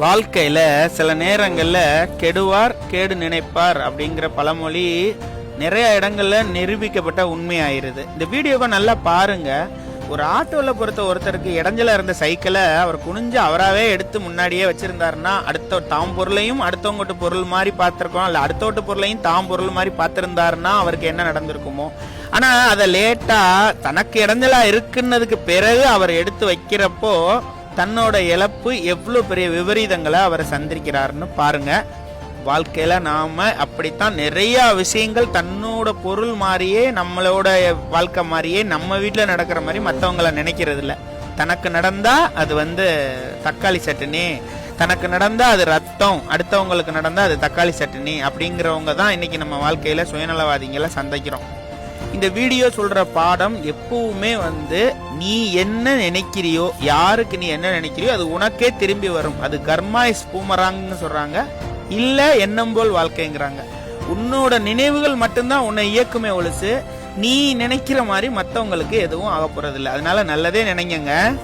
வாழ்க்கையில் சில நேரங்களில் கெடுவார் கேடு நினைப்பார் அப்படிங்கிற பழமொழி நிறைய இடங்களில் நிரூபிக்கப்பட்ட உண்மையாயிருது. இந்த வீடியோவை நல்லா பாருங்க. ஒரு ஆட்டோவில் பொறுத்த ஒருத்தருக்கு இடைஞ்சல இருந்த சைக்கிளை அவர் குனிஞ்சு அவராகவே எடுத்து முன்னாடியே வச்சிருந்தாருன்னா அடுத்த தாம் பொருளையும் அடுத்தவங்கட்டு பொருள் மாதிரி பார்த்துருக்கோம். இல்லை அடுத்தவட்டு பொருளையும் தாம் பொருள் மாதிரி பார்த்துருந்தாருன்னா அவருக்கு என்ன நடந்திருக்குமோ. ஆனால் அதை லேட்டாக தனக்கு இடைஞ்சலாக இருக்குன்னதுக்கு பிறகு அவர் எடுத்து வைக்கிறப்போ தன்னோட இழப்பு எவ்வளோ பெரிய விபரீதங்களை அவர் சந்திக்கிறாருன்னு பாருங்க. வாழ்க்கையில் நாம் அப்படித்தான் நிறையா விஷயங்கள் தன்னோட பொருள் மாதிரியே நம்மளோட வாழ்க்கை மாதிரியே நம்ம வீட்டில் நடக்கிற மாதிரி மற்றவங்கள நினைக்கிறதில்ல. தனக்கு நடந்தால் அது வந்து தக்காளி சட்னி தனக்கு நடந்தால் அது ரத்தம் அடுத்தவங்களுக்கு நடந்தால் அது தக்காளி சட்னி அப்படிங்கிறவங்க தான் இன்றைக்கி நம்ம வாழ்க்கையில் சுயநலவாதிகளை சந்திக்கிறோம். இந்த வீடியோ சொல்ற பாடம் எப்பவுமே வந்து நீ என்ன நினைக்கிறியோ யாருக்கு நீ என்ன நினைக்கிறியோ அது உனக்கே திரும்பி வரும். அது கர்மா இஸ் பூமராங்கன்னு சொல்றாங்க. இல்ல எண்ணம் போல் வாழ்க்கைங்கிறாங்க. உன்னோட நினைவுகள் மட்டும்தான் உன்னை இயக்குமே ஒழிச்சு நீ நினைக்கிற மாதிரி மற்றவங்களுக்கு எதுவும் ஆக போறதில்லை அதனால நல்லதே நினைங்க